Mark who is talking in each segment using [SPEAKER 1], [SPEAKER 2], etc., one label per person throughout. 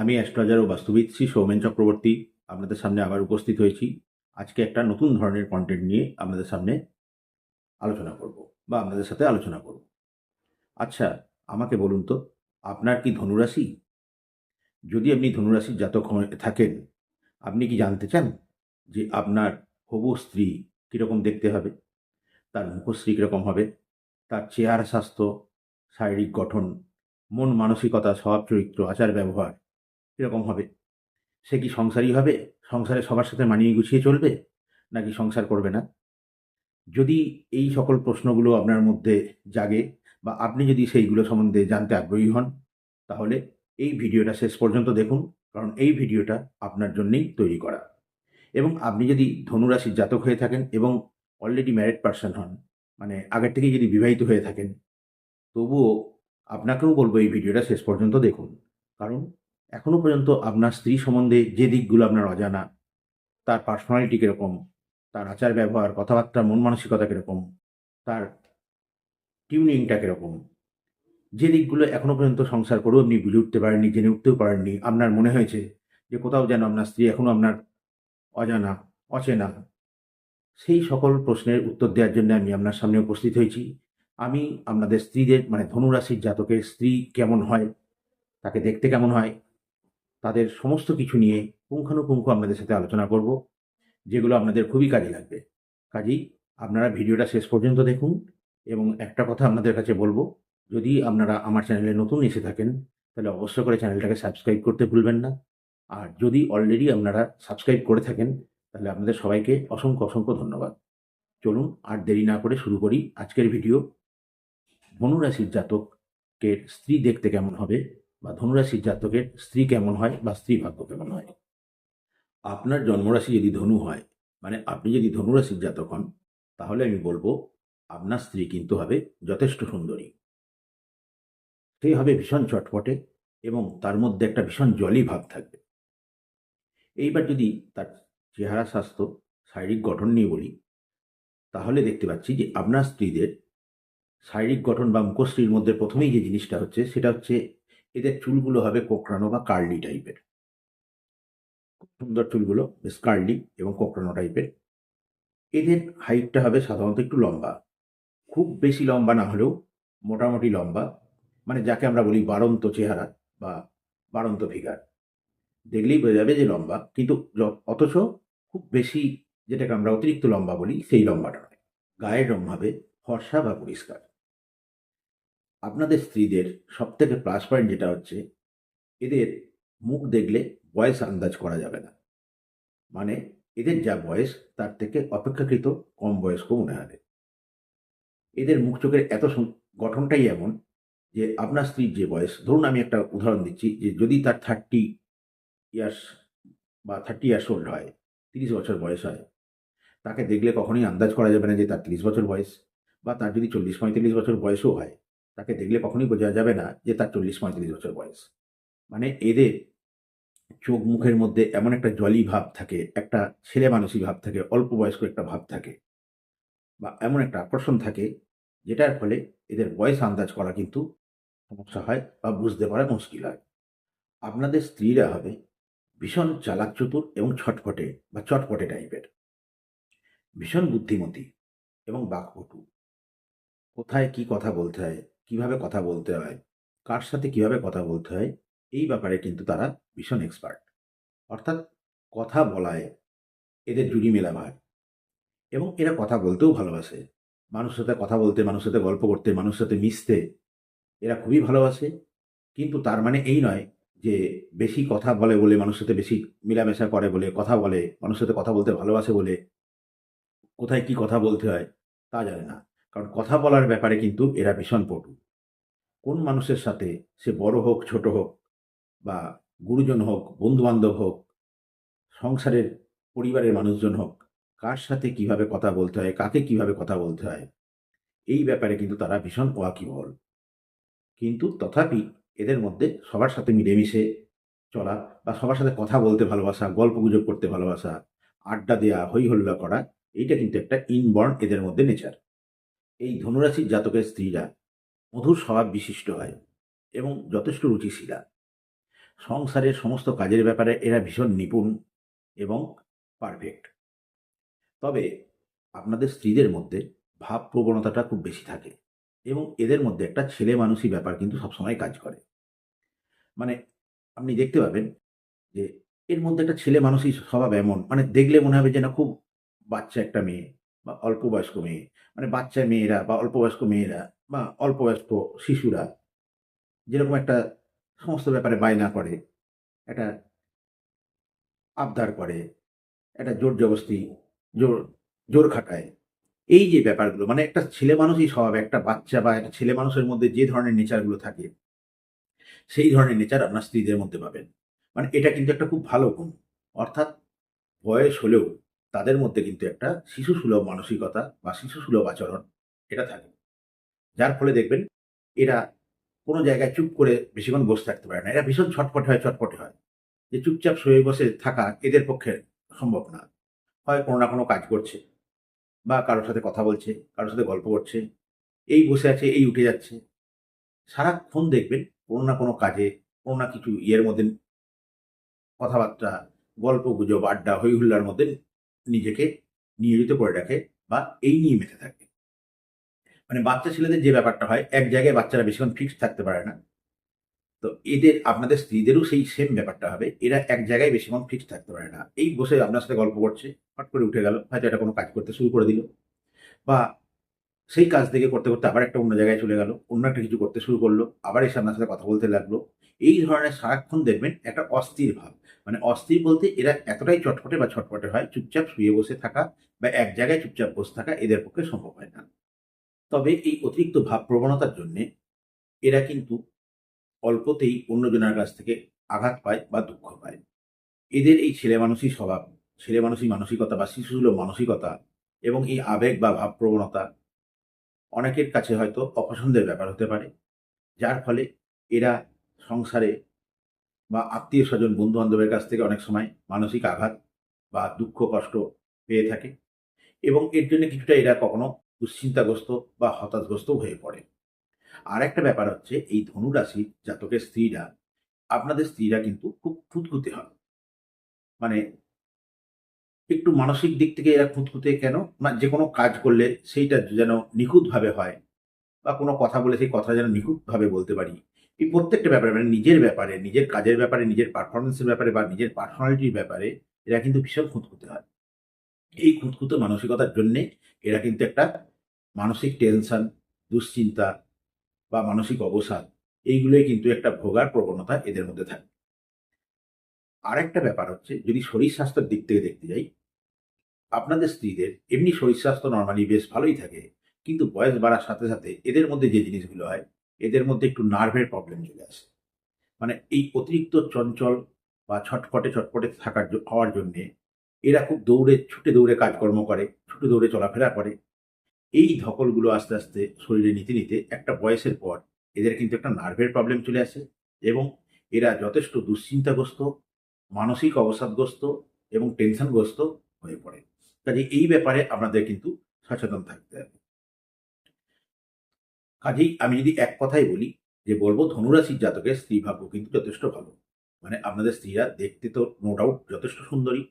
[SPEAKER 1] আমি অ্যাস্ট্রোলজার ও বাস্তুবিদ শ্রী সৌমেন চক্রবর্তী আপনাদের সামনে আবার উপস্থিত হয়েছি। আজকে একটা নতুন ধরনের কন্টেন্ট নিয়ে আপনাদের সামনে আলোচনা করব বা আপনাদের সাথে আলোচনা করব। আচ্ছা আমাকে বলুন তো, আপনার কি ধনুরাশি? যদি আপনি ধনুরাশির জাতক থাকেন, আপনি কি জানতে চান যে আপনার হবু স্ত্রী কীরকম দেখতে হবে? তার মুখশ্রী কীরকম হবে? তার চেহারা স্বাস্থ্য, শারীরিক গঠন, মন মানসিকতা, স্বভাব চরিত্র আচার ব্যবহার কীরকম হবে। সে কি সংসারই হবে? সংসারে সবার সাথে মানিয়ে গুছিয়ে চলবে? নাকি সংসার করবে না? যদি এই সকল প্রশ্নগুলো আপনার মধ্যে জাগে বা আপনি যদি সেইগুলো সম্বন্ধে জানতে আগ্রহী হন, তাহলে এই ভিডিওটা শেষ পর্যন্ত দেখুন, কারণ এই ভিডিওটা আপনার জন্যেই তৈরি করা। এবং আপনি যদি ধনুরাশির জাতক হয়ে থাকেন এবং অলরেডি ম্যারিড পার্সন হন মানে আগের থেকেই যদি বিবাহিত হয়ে থাকেন, তবুও আপনাকেও বলব এই ভিডিওটা শেষ পর্যন্ত দেখুন। কারণ এখনও পর্যন্ত আপনার স্ত্রী সম্বন্ধে যে দিকগুলো আপনার অজানা, তার পার্সোনালিটি কীরকম, তার আচার ব্যবহার, কথাবার্তা, মন মানসিকতা কীরকম, তার টিউনিংটা কীরকম, যে দিকগুলো এখনও পর্যন্ত সংসার করেও আপনি বুঝে উঠতে পারেননি, জেনে উঠতেও পারেননি, আপনার মনে হয়েছে যে কোথাও যেন আপনার স্ত্রী এখনও আপনার অজানা, অচেনা, সেই সকল প্রশ্নের উত্তর দেওয়ার জন্য আমি আপনার সামনে উপস্থিত হয়েছি। আমি আপনাদের স্ত্রীদের মানে ধনুরাশির জাতকের স্ত্রী কেমন হয়, তাকে দেখতে কেমন হয় তাদের সমস্ত কিছু নিয়ে পুঙ্খানুপুঙ্খ আপনাদের সাথে আলোচনা করব, যেগুলো আপনাদের খুবই কাজে লাগবে। কাজেই আপনারা ভিডিওটা শেষ পর্যন্ত দেখুন এবং একটা কথা আপনাদের কাছে বলব, যদি আপনারা আমার চ্যানেলে নতুন এসে থাকেন, তাহলে অবশ্য করে চ্যানেলটাকে সাবস্ক্রাইব করতে ভুলবেন না। আর যদি অলরেডি আপনারা সাবস্ক্রাইব করে থাকেন, তাহলে আপনাদের সবাইকে অসংখ্য অসংখ্য ধন্যবাদ। চলুন আর দেরি না করে শুরু করি আজকের ভিডিও। ধনুরাশির জাতকের স্ত্রী দেখতে কেমন হবে? বা ধনুরাশির জাতকের স্ত্রী কেমন হয় বা স্ত্রী ভাগ্য কেমন হয়? আপনার জন্মরাশি যদি ধনু হয় মানে আপনি যদি ধনুরাশির জাতক হন, তাহলে আমি বলব আপনার স্ত্রী কিন্তু হবে যথেষ্ট সুন্দরী। সে হবে ভীষণ চটপটে এবং তার মধ্যে একটা ভীষণ জলি ভাব থাকবে। এইবার যদি তার চেহারা, স্বাস্থ্য, শারীরিক গঠন নিয়ে বলি, তাহলে দেখতে পাচ্ছি যে আপনার স্ত্রীদের শারীরিক গঠন বা মুখশ্রীর মধ্যে প্রথমেই যে জিনিসটা হচ্ছে, সেটা হচ্ছে এদের চুলগুলো হবে কোকড়ানো বা কার্লি টাইপের। সুন্দর চুলগুলো, বেশ কার্লি এবং কোকড়ানো টাইপের। এদের হাইটটা হবে সাধারণত একটু লম্বা। খুব বেশি লম্বা না হলেও মোটামুটি লম্বা। মানে যাকে আমরা বলি বাড়ন্ত চেহারা বা বাড়ন্ত ফিগার। দেখলেই বোঝা যাবে যে লম্বা। কিন্তু অথচ খুব বেশি যেটাকে আমরা অতিরিক্ত লম্বা বলি সেই লম্বাটা নয়। গায়ের রং হবে ফর্সা বা পরিষ্কার। আপনাদের স্ত্রীদের সব থেকে প্লাস পয়েন্ট যেটা হচ্ছে, এদের মুখ দেখলে বয়স আন্দাজ করা যাবে না। মানে এদের যা বয়স, তার থেকে অপেক্ষাকৃত কম বয়স্ক মনে হবে। এদের মুখ চোখের এত গঠনটাই এমন যে আপনার স্ত্রীর যে বয়স, ধরুন আমি একটা উদাহরণ দিচ্ছি যে যদি তার থার্টি ইয়ার্স বা থার্টি ইয়ার্স ওল্ড হয়, তিরিশ বছর বয়স হয়, তাকে দেখলে কখনোই আন্দাজ করা যাবে না যে তার তিরিশ বছর বয়স বা তার যদি চল্লিশ পঁয়তাল্লিশ বছর বয়সও হয় তাকে দেখলে কখনোই বোঝা যাবে না যে তার চল্লিশ পঁয়তাল্লিশ বছর বয়স। মানে এদের চোখ মুখের মধ্যে এমন একটা জলি ভাব থাকে, একটা ছেলে মানুষই ভাব থাকে, অল্প বয়স্ক একটা ভাব থাকে বা এমন একটা আকর্ষণ থাকে যেটার ফলে এদের বয়স আন্দাজ করা কিন্তু সমস্যা হয় বা বুঝতে পারা মুশকিল হয়। আপনাদের স্ত্রীরা হবে ভীষণ চালাক চতুর এবং ছটফটে বা চটপটে টাইপের। ভীষণ বুদ্ধিমতী এবং বাকপটু। কোথায় কি কথা বলতে হয়? কীভাবে কথা বলতে হয়, কার সাথে কীভাবে কথা বলতে হয়, এই ব্যাপারে কিন্তু তারা ভীষণ এক্সপার্ট অর্থাৎ কথা বলায় এদের জুড়ি মেলা ভার এবং এরা কথা বলতেও ভালোবাসে। মানুষের সাথে কথা বলতে, মানুষের সাথে গল্প করতে, মানুষের সাথে মিশতে এরা খুবই ভালোবাসে। কিন্তু তার মানে এই নয় যে বেশি কথা বলে বলে মানুষের সাথে বেশি মেলামেশা করে বলে, কথা বলে, মানুষের সাথে কথা বলতে ভালোবাসে বলে কোথায় কি কথা বলতে হয় তা জানে না। কারণ কথা বলার ব্যাপারে কিন্তু এরা ভীষণ পটু। কোন মানুষের সাথে সে বড় হোক, ছোট হোক বা গুরুজন হোক, বন্ধুবান্ধব হোক, সংসারের পরিবারের মানুষজন হোক, কার সাথে কীভাবে কথা বলতে হয়, কাকে কীভাবে কথা বলতে হয়, এই ব্যাপারে কিন্তু তারা ভীষণ ওয়াকিবহল। কিন্তু তথাপি এদের মধ্যে সবার সাথে মিলেমিশে চলা বা সবার সাথে কথা বলতে ভালোবাসা, গল্প গুজব করতে ভালোবাসা, আড্ডা দেওয়া হই হল্লা করা, এইটা কিন্তু একটা ইনবর্ন এদের মধ্যে নেচার এই ধনুরাশির জাতকের স্ত্রীরা মধুর স্বভাব বিশিষ্ট হয় এবং যথেষ্ট রুচিশীলা। সংসারের সমস্ত কাজের ব্যাপারে এরা ভীষণ নিপুণ এবং পারফেক্ট তবে আপনাদের স্ত্রীদের মধ্যে ভাব প্রবণতাটা খুব বেশি থাকে এবং এদের মধ্যে একটা ছেলে মানুষই ব্যাপার কিন্তু সবসময় কাজ করে। মানে আপনি দেখতে পাবেন যে এর মধ্যে একটা ছেলে মানুষই স্বভাব এমন মানে দেখলে মনে হবে যে না খুব বাচ্চা একটা মেয়ে। বা অল্প বয়স্ক মেয়ে মানে বাচ্চা মেয়েরা বা অল্প বয়স্ক মেয়েরা বা অল্প বয়স্ক শিশুরা যেরকম একটা সমস্ত ব্যাপারে বায়না করে, একটা আবদার করে, একটা জোর জবস্তি জোর জোর খাটায়, এই যে ব্যাপারগুলো মানে একটা ছেলে মানুষই স্বভাব, একটা বাচ্চা বা একটা ছেলে মানুষের মধ্যে যে ধরনের নেচারগুলো থাকে, সেই ধরনের নেচার আপনার স্ত্রীদের মধ্যে পাবেন। মানে এটা কিন্তু একটা খুব ভালো গুণ। অর্থাৎ বয়স হলেও তাদের মধ্যে কিন্তু একটা শিশু সুলভ মানসিকতা বা শিশু সুলভ আচরণ এটা থাকে। যার ফলে দেখবেন এরা কোনো জায়গায় চুপ করে বেশিক্ষণ বসে থাকতে পারে না। এরা ভীষণ ছটপটে হয় ছটপটে হয়। যে চুপচাপ শুয়ে বসে থাকা এদের পক্ষে সম্ভব না। হয় কোনো না কোনো কাজ করছে বা কারোর সাথে কথা বলছে, কারোর সাথে গল্প করছে, এই বসে আছে, এই উঠে যাচ্ছে। সারাক্ষণ দেখবেন কোনো না কোনো কাজে, কোনো না কিছু ইয়ের মধ্যে কথাবার্তা, গল্প গুজব, আড্ডা, হই হুল্লার মধ্যে নিজেকে নিয়োজিত করে রাখে বা এই নিয়ে মেতে থাকে। মানে বাচ্চা ছেলেদের যে ব্যাপারটা হয়, এক জায়গায় বাচ্চারা বেশিক্ষণ ফিক্সড থাকতে পারে না। তো এদের, আপনাদের স্ত্রীদেরও সেই সেম ব্যাপারটা হবে। এরা এক জায়গায় বেশিক্ষণ ফিক্সড থাকতে পারে না। এই বসে আপনার সাথে গল্প করছে হট করে উঠে গেল, হয়তো এটা কোনো কাজ করতে শুরু করে দিল। বা সেই কাজ থেকে করতে করতে আবার একটা অন্য জায়গায় চলে গেল, অন্য একটা কিছু করতে শুরু করল, আবার এসে আপনার সাথে কথা বলতে লাগল। এই ধরনের সারাক্ষণ দেখবেন একটা অস্থির ভাব। মানে অস্থির বলতে এরা এতটাই চটপটে বা ছটপটে হয়, চুপচাপ শুয়ে বসে থাকা বা এক জায়গায় চুপচাপ বসে থাকা এদের পক্ষে সম্ভব হয় না। তবে এই অতিরিক্ত ভাব প্রবণতার জন্যে এরা কিন্তু অল্পতেই অন্যজনের কাছ থেকে আঘাত পায় বা দুঃখ পায়। এদের এই ছেলে মানুষই স্বভাব, ছেলে মানুষই মানসিকতা বা শিশুসুলভ মানসিকতা এবং এই আবেগ বা ভাব প্রবণতা অনেকের কাছে হয়তো অপছন্দের ব্যাপার হতে পারে, যার ফলে এরা সংসারে বা আত্মীয় স্বজন বন্ধু বান্ধবের কাছ থেকে অনেক সময় মানসিক আঘাত বা দুঃখ, কষ্ট পেয়ে থাকে এবং এর জন্য কিছুটা এরা কখনো দুশ্চিন্তাগ্রস্ত বা হতাশগ্রস্ত হয়ে পড়ে। আর একটা ব্যাপার হচ্ছে এই ধনু রাশির জাতকের স্ত্রীরা, আপনাদের স্ত্রীরা কিন্তু খুব খুঁতখুঁতে হয়। মানে একটু মানসিক দিক থেকে এরা খুঁতখুঁতে কেন? না যে কোনো কাজ করলে সেইটা যেন নিখুঁতভাবে হয় বা কোনো কথা বলে সেই কথা যেন নিখুঁতভাবে বলতে পারি। এই প্রত্যেকটা ব্যাপারে মানে নিজের ব্যাপারে, নিজের কাজের ব্যাপারে, নিজের পারফরমেন্সের ব্যাপারে বা নিজের পার্সোনালিটির ব্যাপারে এরা কিন্তু ভীষণ খুঁতখুঁতে হয়। এই খুঁতখুঁতে মানসিকতার জন্যে এরা কিন্তু একটা মানসিক টেনশন দুশ্চিন্তা বা মানসিক অবসাদ, এইগুলোই কিন্তু একটা ভোগার প্রবণতা এদের মধ্যে থাকে। আরেকটা ব্যাপার হচ্ছে, যদি শরীর স্বাস্থ্যের দিক থেকে দেখতে যাই আপনাদের স্ত্রীদের এমনি শরীর স্বাস্থ্য নর্মালি বেশ ভালোই থাকে, কিন্তু বয়স বাড়ার সাথে সাথে এদের মধ্যে যে জিনিসগুলো হয়, এদের মধ্যে একটু নার্ভের প্রবলেম চলে আসে। মানে এই অতিরিক্ত চঞ্চল বা ছটফটে ছটফটে থাকার হওয়ার জন্যে এরা খুব দৌড়ে, ছুটে দৌড়ে কাজকর্ম করে, ছুটে দৌড়ে চলাফেরা করে। এই ধকলগুলো আস্তে আস্তে শরীরে নিতে নিতে একটা বয়সের পর এদের কিন্তু একটা নার্ভের প্রবলেম চলে আসে এবং এরা যথেষ্ট দুশ্চিন্তাগ্রস্ত, মানসিক অবসাদগ্রস্ত এবং টেনশনগ্রস্ত হয়ে পড়ে। কাজে এই ব্যাপারে আপনাদের কিন্তু সচেতন থাকতে হবে। কাজেই আমি যদি এক কথাই বলি যে বলব ধনুরাশির জাতকের স্ত্রী ভাগ্য কিন্তু যথেষ্ট ভালো। মানে আপনাদের স্ত্রীরা দেখতে তো নো ডাউট যথেষ্ট সুন্দরী।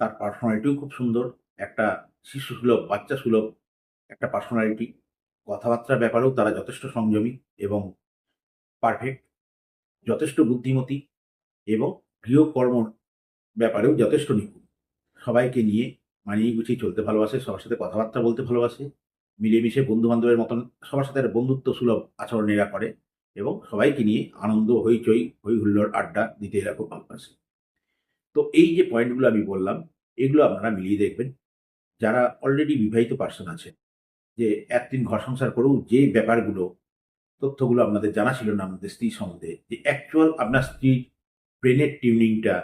[SPEAKER 1] তার পার্সোনালিটিও খুব সুন্দর। একটা শিশু সুলভ বাচ্চা সুলভ একটা পার্সোনালিটি কথাবার্তার ব্যাপারেও তারা যথেষ্ট সংযমী এবং পারফেক্ট যথেষ্ট বুদ্ধিমতী এবং গৃহকর্ম ব্যাপারেও যথেষ্ট নিপুণ। সবাইকে নিয়ে মানিয়ে গুছিয়ে চলতে ভালোবাসে, সবার সাথে কথাবার্তা বলতে ভালোবাসে, মিলেমিশে বন্ধু বান্ধবের মতন সবার সাথে একটা বন্ধুত্ব সুলভ আচরণ এরা করে এবং সবাইকে নিয়ে আনন্দ, হইচই হই হুল্লোড় আড্ডা দিতে এরা খুব ভালোবাসে। তো এই যে পয়েন্টগুলো আমি বললাম, এগুলো আপনারা মিলিয়ে দেখবেন। যারা অলরেডি বিবাহিত পার্সন আছে, যে একদিন ঘর সংসার করেও যে ব্যাপারগুলো, তথ্যগুলো আপনাদের জানা ছিল না আমাদের স্ত্রী সম্বন্ধে, যে অ্যাকচুয়াল আপনার স্ত্রীর ব্রেনের টিউনিংটা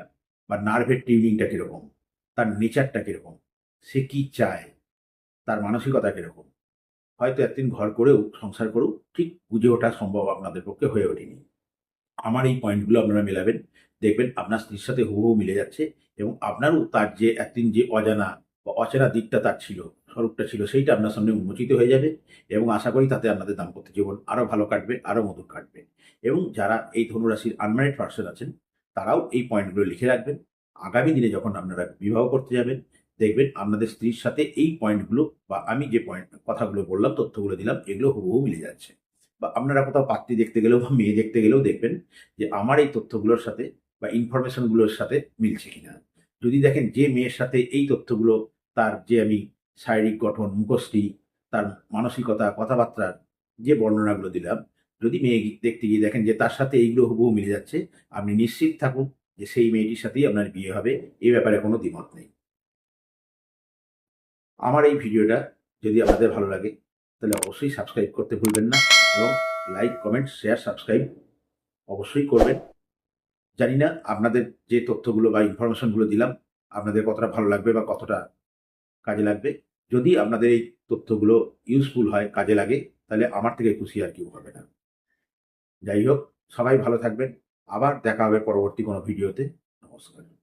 [SPEAKER 1] বা নার্ভের টিউনিংটা কীরকম, তার নেচারটা কীরকম সে কি চায়? তার মানসিকতা কীরকম? হয়তো একদিন ঘর করেও, সংসার করেও ঠিক বুঝে ওঠা সম্ভব আপনাদের পক্ষে হয়ে ওঠেনি। আমার এই পয়েন্টগুলো আপনারা মেলাবেন, দেখবেন আপনার স্ত্রীর সাথে হুবহু মিলে যাচ্ছে এবং আপনারও তার যে একদিন যে অজানা বা অচেনা দিকটা তার ছিল, স্বরূপটা ছিল, সেইটা আপনার সামনে উন্মোচিত হয়ে যাবে এবং আশা করি তাতে আপনাদের দাম্পত্য জীবন আরও ভালো কাটবে, আরও মধুর কাটবে। এবং যারা এই ধনুরাশির আনম্যারিড পার্সন আছেন, তারাও এই পয়েন্টগুলো লিখে রাখবেন। আগামী দিনে যখন আপনারা বিবাহ করতে যাবেন দেখবেন আপনাদের স্ত্রীর সাথে এই পয়েন্টগুলো বা আমি যে পয়েন্ট কথাগুলো বললাম, তথ্যগুলো দিলাম, এগুলো হুবহু মিলে যাচ্ছে। বা আপনারা কোথাও পাত্রী দেখতে গেলেও বা মেয়ে দেখতে গেলেও দেখবেন যে আমার এই তথ্যগুলোর সাথে বা ইনফরমেশনগুলোর সাথে মিলছে কিনা। যদি দেখেন যে মেয়ের সাথে এই তথ্যগুলো, তার যে আমি শারীরিক গঠন মুখশ্রী তার মানসিকতা, কথাবার্তার যে বর্ণনাগুলো দিলাম, যদি মেয়ে দেখতে গিয়ে দেখেন যে তার সাথে এইগুলো হুবহু মিলে যাচ্ছে, আপনি নিশ্চিত থাকুন যে সেই মেয়েটির সাথেই আপনার বিয়ে হবে, এ ব্যাপারে কোনো দ্বিমত নেই। আমার এই ভিডিওটা যদি আপনাদের ভালো লাগে, তাহলে অবশ্যই সাবস্ক্রাইব করতে ভুলবেন না এবং লাইক কমেন্ট শেয়ার সাবস্ক্রাইব অবশ্যই করবেন। জানি না আপনাদের যে তথ্যগুলো বা ইনফরমেশনগুলো দিলাম, আপনাদের কতটা ভালো লাগবে বা কতটা কাজে লাগবে। যদি আপনাদের এই তথ্যগুলো ইউজফুল হয়, কাজে লাগে, তাহলে আমার থেকে খুশি আর কেউ হবে না। যাই হোক, সবাই ভালো থাকবেন। আবার দেখা হবে পরবর্তী কোনো ভিডিওতে। নমস্কার।